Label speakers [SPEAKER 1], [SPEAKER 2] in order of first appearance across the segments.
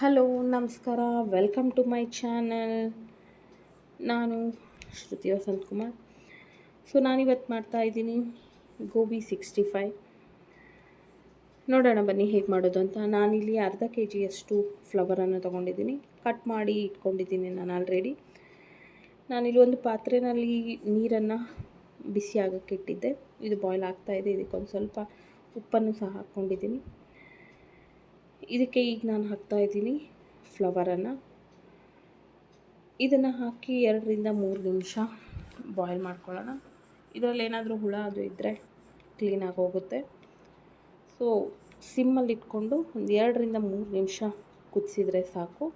[SPEAKER 1] Hello, ನಮಸ್ಕಾರ. Welcome to my channel ನಾನು ಶ್ರುತಿ Vasant Kumar. So ನಾನಿವತ್ತು ಮಾಡ್ತಾ ಇದ್ದೀನಿ ಗೋಬಿ ಸಿಕ್ಸ್ಟಿ ಫೈವ್ ನೋಡೋಣ ಬನ್ನಿ ಹೇಗೆ ಮಾಡೋದು ಅಂತ. ನಾನಿಲ್ಲಿ ಅರ್ಧ ಕೆ ಜಿಯಷ್ಟು ಫ್ಲವರನ್ನು ತೊಗೊಂಡಿದ್ದೀನಿ. ಕಟ್ ಮಾಡಿ ಇಟ್ಕೊಂಡಿದ್ದೀನಿ ನಾನು ಆಲ್ರೆಡಿ ನಾನಿಲ್ಲಿ ಒಂದು ಪಾತ್ರೆಯಲ್ಲಿ ನೀರನ್ನು ಬಿಸಿ ಆಗಕ್ಕೆ ಇಟ್ಟಿದ್ದೆ. ಇದು ಬಾಯ್ಲ್ ಆಗ್ತಾಯಿದೆ ಇದಕ್ಕೊಂದು ಸ್ವಲ್ಪ ಉಪ್ಪನ್ನು ಸಹ ಹಾಕ್ಕೊಂಡಿದ್ದೀನಿ. ಇದಕ್ಕೆ ಈಗ ನಾನು ಹಾಕ್ತಾ ಇದ್ದೀನಿ ಫ್ಲವರನ್ನು. ಇದನ್ನು ಹಾಕಿ ಎರಡರಿಂದ ಮೂರು ನಿಮಿಷ ಬಾಯ್ಲ್ ಮಾಡ್ಕೊಳ್ಳೋಣ. ಇದರಲ್ಲಿ ಏನಾದರೂ ಹುಳ ಅದು ಇದ್ದರೆ ಕ್ಲೀನಾಗಿ ಹೋಗುತ್ತೆ. ಸೊ ಸಿಮ್ಮಲ್ಲಿ ಇಟ್ಕೊಂಡು ಒಂದು ಎರಡರಿಂದ ಮೂರು ನಿಮಿಷ ಕುದಿಸಿದರೆ ಸಾಕು.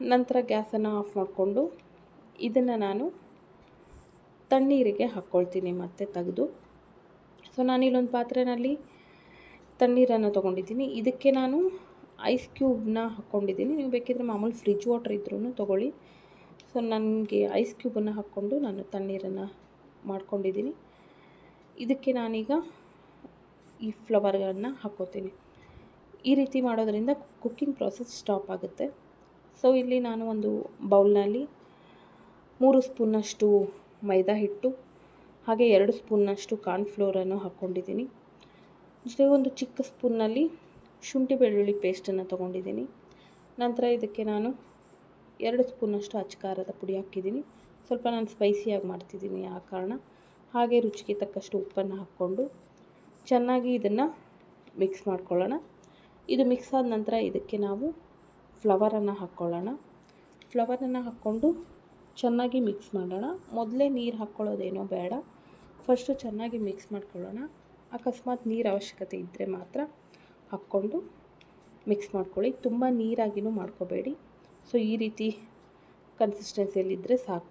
[SPEAKER 1] ನಂತರ ಗ್ಯಾಸನ್ನು ಆಫ್ ಮಾಡಿಕೊಂಡು ಇದನ್ನು ನಾನು ತಣ್ಣೀರಿಗೆ ಹಾಕ್ಕೊಳ್ತೀನಿ ಮತ್ತೆ ತೆಗೆದು. ಸೊ ನಾನಿಲ್ಲೊಂದು ಪಾತ್ರೆಯಲ್ಲಿ ತಣ್ಣೀರನ್ನು ತೊಗೊಂಡಿದ್ದೀನಿ. ಇದಕ್ಕೆ ನಾನು ಐಸ್ ಕ್ಯೂಬ್ನ ಹಾಕ್ಕೊಂಡಿದ್ದೀನಿ. ನೀವು ಬೇಕಿದ್ರೆ ಮಾಮೂಲಿ ಫ್ರಿಜ್ ವಾಟರ್ ಇದ್ರೂ ತೊಗೊಳ್ಳಿ. ಸೊ ನನಗೆ ಐಸ್ ಕ್ಯೂಬನ್ನು ಹಾಕ್ಕೊಂಡು ನಾನು ತಣ್ಣೀರನ್ನು ಮಾಡ್ಕೊಂಡಿದ್ದೀನಿ. ಇದಕ್ಕೆ ನಾನೀಗ ಈ ಫ್ಲವರ್ಗಳನ್ನು ಹಾಕ್ಕೋತೀನಿ ಈ ರೀತಿ ಮಾಡೋದರಿಂದ ಕುಕ್ಕಿಂಗ್ ಪ್ರಾಸೆಸ್ ಸ್ಟಾಪ್ ಆಗುತ್ತೆ. ಸೊ ಇಲ್ಲಿ ನಾನು ಒಂದು ಬೌಲ್ನಲ್ಲಿ ಮೂರು ಸ್ಪೂನ್ನಷ್ಟು ಮೈದಾ ಹಿಟ್ಟು, ಹಾಗೆ ಎರಡು ಸ್ಪೂನ್ನಷ್ಟು ಕಾರ್ನ್ಫ್ಲೋರನ್ನು ಹಾಕ್ಕೊಂಡಿದ್ದೀನಿ. ಜೊತೆಗೆ ಒಂದು ಚಿಕ್ಕ ಸ್ಪೂನ್ನಲ್ಲಿ ಶುಂಠಿ ಬೆಳ್ಳುಳ್ಳಿ ಪೇಸ್ಟನ್ನು ತೊಗೊಂಡಿದ್ದೀನಿ. ನಂತರ ಇದಕ್ಕೆ ನಾನು ಎರಡು ಸ್ಪೂನಷ್ಟು ಅಚ್ಚಕಾರದ ಪುಡಿ ಹಾಕಿದ್ದೀನಿ. ಸ್ವಲ್ಪ ನಾನು ಸ್ಪೈಸಿಯಾಗಿ ಮಾಡ್ತಿದ್ದೀನಿ ಆ ಕಾರಣ. ಹಾಗೆ ರುಚಿಗೆ ತಕ್ಕಷ್ಟು ಉಪ್ಪನ್ನು ಹಾಕ್ಕೊಂಡು ಚೆನ್ನಾಗಿ ಇದನ್ನು ಮಿಕ್ಸ್ ಮಾಡ್ಕೊಳ್ಳೋಣ. ಇದು ಮಿಕ್ಸ್ ಆದ ನಂತರ ಇದಕ್ಕೆ ನಾವು ಫ್ಲವರನ್ನು ಹಾಕ್ಕೊಳ್ಳೋಣ. ಫ್ಲವರನ್ನು ಹಾಕ್ಕೊಂಡು ಚೆನ್ನಾಗಿ ಮಿಕ್ಸ್ ಮಾಡೋಣ. ಮೊದಲೇ ನೀರು ಹಾಕ್ಕೊಳ್ಳೋದೇನೋ ಬೇಡ. ಫಸ್ಟು ಚೆನ್ನಾಗಿ ಮಿಕ್ಸ್ ಮಾಡ್ಕೊಳ್ಳೋಣ. ಅಕಸ್ಮಾತ್ ನೀರು ಅವಶ್ಯಕತೆ ಇದ್ದರೆ ಮಾತ್ರ ಹಾಕ್ಕೊಂಡು ಮಿಕ್ಸ್ ಮಾಡ್ಕೊಳ್ಳಿ. ತುಂಬ ನೀರಾಗಿನೂ ಮಾಡ್ಕೋಬೇಡಿ. ಸೊ ಈ ರೀತಿ ಕನ್ಸಿಸ್ಟೆನ್ಸಿಯಲ್ಲಿದ್ದರೆ ಸಾಕು.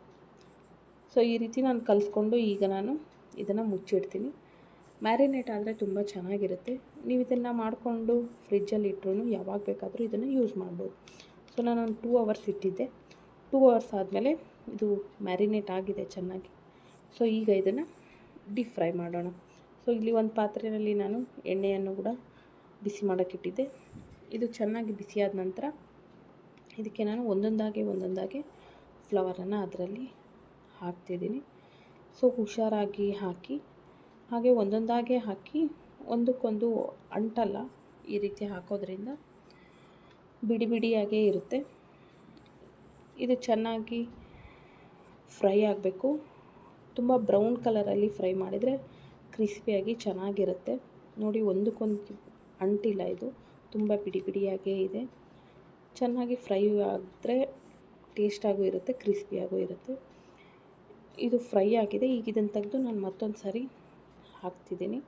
[SPEAKER 1] ಸೊ ಈ ರೀತಿ ನಾನು ಕಲಿಸ್ಕೊಂಡು ಈಗ ನಾನು ಇದನ್ನು ಮುಚ್ಚಿಡ್ತೀನಿ. ಮ್ಯಾರಿನೇಟ್ ಆದರೆ ತುಂಬ ಚೆನ್ನಾಗಿರುತ್ತೆ. ನೀವು ಇದನ್ನು ಮಾಡಿಕೊಂಡು ಫ್ರಿಜ್ಜಲ್ಲಿ ಇಟ್ಟರು ಯಾವಾಗ ಬೇಕಾದರೂ ಇದನ್ನು ಯೂಸ್ ಮಾಡ್ಬೋದು. ಸೊ ನಾನು ಒಂದು ಟೂ ಅವರ್ಸ್ ಇಟ್ಟಿದ್ದೆ. ಟೂ ಅವರ್ಸ್ ಆದಮೇಲೆ ಇದು ಮ್ಯಾರಿನೇಟ್ ಆಗಿದೆ ಚೆನ್ನಾಗಿ. ಸೊ ಈಗ ಇದನ್ನು ಡೀಪ್ ಫ್ರೈ ಮಾಡೋಣ. ಸೊ ಇಲ್ಲಿ ಒಂದು ಪಾತ್ರೆಯಲ್ಲಿ ನಾನು ಎಣ್ಣೆಯನ್ನು ಕೂಡ ಬಿಸಿ ಮಾಡೋಕ್ಕಿಟ್ಟಿದ್ದೆ ಇದು ಚೆನ್ನಾಗಿ ಬಿಸಿಯಾದ ನಂತರ ಇದಕ್ಕೆ ನಾನು ಒಂದೊಂದಾಗೆ ಒಂದೊಂದಾಗೆ ಫ್ಲವರನ್ನು ಅದರಲ್ಲಿ ಹಾಕ್ತಿದ್ದೀನಿ ಸೊ ಹುಷಾರಾಗಿ ಹಾಕಿ, ಹಾಗೆ ಒಂದೊಂದಾಗೆ ಹಾಕಿ ಒಂದಕ್ಕೊಂದು ಅಂಟಲ್ಲ ಈ ರೀತಿ ಹಾಕೋದ್ರಿಂದ ಬಿಡಿ ಬಿಡಿಯಾಗೇ ಇರುತ್ತೆ. ಇದು ಚೆನ್ನಾಗಿ ಫ್ರೈ ಆಗಬೇಕು. ತುಂಬ ಬ್ರೌನ್ ಕಲರಲ್ಲಿ ಫ್ರೈ ಮಾಡಿದರೆ ಕ್ರಿಸ್ಪಿಯಾಗಿ ಚೆನ್ನಾಗಿರುತ್ತೆ. ನೋಡಿ, ಒಂದಕ್ಕೊಂದು ಅಂಟಿಲ್ಲ ಇದು. ತುಂಬ ಬಿಡಿ ಬಿಡಿಯಾಗೇ ಇದೆ. ಚೆನ್ನಾಗಿ ಫ್ರೈ ಆದರೆ ಟೇಸ್ಟಾಗೂ ಇರುತ್ತೆ ಕ್ರಿಸ್ಪಿಯಾಗೂ ಇರುತ್ತೆ. ಇದು ಫ್ರೈ ಆಗಿದೆ. ಈಗ ಇದನ್ನು ತೆಗೆದು ನಾನು ಮತ್ತೊಂದು ಸಾರಿ ಹಾಕ್ತಿದ್ದೀನಿ.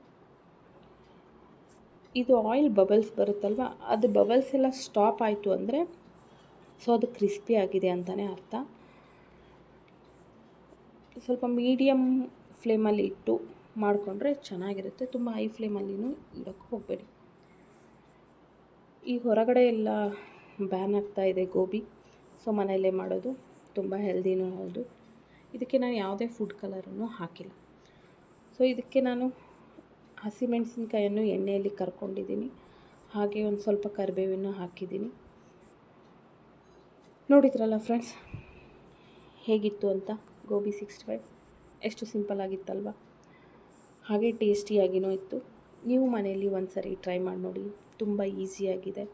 [SPEAKER 1] ಇದು ಆಯಿಲ್ ಬಬಲ್ಸ್ ಬರುತ್ತಲ್ವ? ಅದು ಬಬಲ್ಸ್ ಎಲ್ಲ ಸ್ಟಾಪ್ ಆಯಿತು ಅಂದರೆ ಸೊ ಅದು ಕ್ರಿಸ್ಪಿ ಆಗಿದೆ ಅಂತಲೇ ಅರ್ಥ. ಸ್ವಲ್ಪ ಮೀಡಿಯಮ್ ಫ್ಲೇಮಲ್ಲಿ ಇಟ್ಟು ಮಾಡಿಕೊಂಡ್ರೆ ಚೆನ್ನಾಗಿರುತ್ತೆ. ತುಂಬ ಹೈ ಫ್ಲೇಮಲ್ಲಿನೂ ಇಡೋಕ್ಕೆ ಹೋಗಬೇಡಿ. ಈ ಹೊರಗಡೆ ಎಲ್ಲ ಬ್ಯಾನ್ ಆಗ್ತಾ ಇದೆ ಗೋಬಿ. ಸೊ ಮನೆಯಲ್ಲೇ ಮಾಡೋದು ತುಂಬ ಹೆಲ್ದಿನೂ ಹೌದು. ಇದಕ್ಕೆ ನಾನು ಯಾವುದೇ ಫುಡ್ ಕಲರನ್ನು ಹಾಕಿಲ್ಲ. ಸೊ ಇದಕ್ಕೆ ನಾನು ಹಸಿಮೆಣಸಿನ್ಕಾಯನ್ನು ಎಣ್ಣೆಯಲ್ಲಿ ಕರ್ಕೊಂಡಿದ್ದೀನಿ. ಹಾಗೆ ಒಂದು ಸ್ವಲ್ಪ ಕರಿಬೇವನ್ನು ಹಾಕಿದ್ದೀನಿ. ನೋಡಿದ್ರಲ್ಲ ಫ್ರೆಂಡ್ಸ್ ಹೇಗಿತ್ತು ಅಂತ ಗೋಬಿ ಸಿಕ್ಸ್ಟಿ ಫೈವ್ ಎಷ್ಟು ಸಿಂಪಲ್ ಆಗಿತ್ತಲ್ವ? ಹಾಗೆ ಟೇಸ್ಟಿಯಾಗಿಯೂ ಇತ್ತು. ನೀವು ಮನೆಯಲ್ಲಿ ಒಂದು ಸರಿ ಟ್ರೈ ಮಾಡಿ ನೋಡಿ. ತುಂಬ ಈಸಿಯಾಗಿದೆ.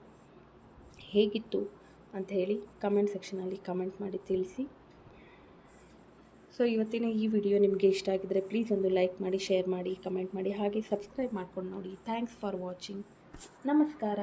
[SPEAKER 1] ಹೇಗಿತ್ತು ಅಂತ ಹೇಳಿ ಕಮೆಂಟ್ ಸೆಕ್ಷನಲ್ಲಿ ಕಮೆಂಟ್ ಮಾಡಿ ತಿಳಿಸಿ. ಸೊ ಇವತ್ತಿನ ಈ ವಿಡಿಯೋ ನಿಮಗೆ ಇಷ್ಟ ಆಗಿದ್ದರೆ ಪ್ಲೀಸ್ ಒಂದು ಲೈಕ್ ಮಾಡಿ ಶೇರ್ ಮಾಡಿ ಕಮೆಂಟ್ ಮಾಡಿ, ಹಾಗೆ ಸಬ್ಸ್ಕ್ರೈಬ್ ಮಾಡ್ಕೊಂಡು ನೋಡಿ. ಥ್ಯಾಂಕ್ಸ್ ಫಾರ್ ವಾಚಿಂಗ್ ನಮಸ್ಕಾರ.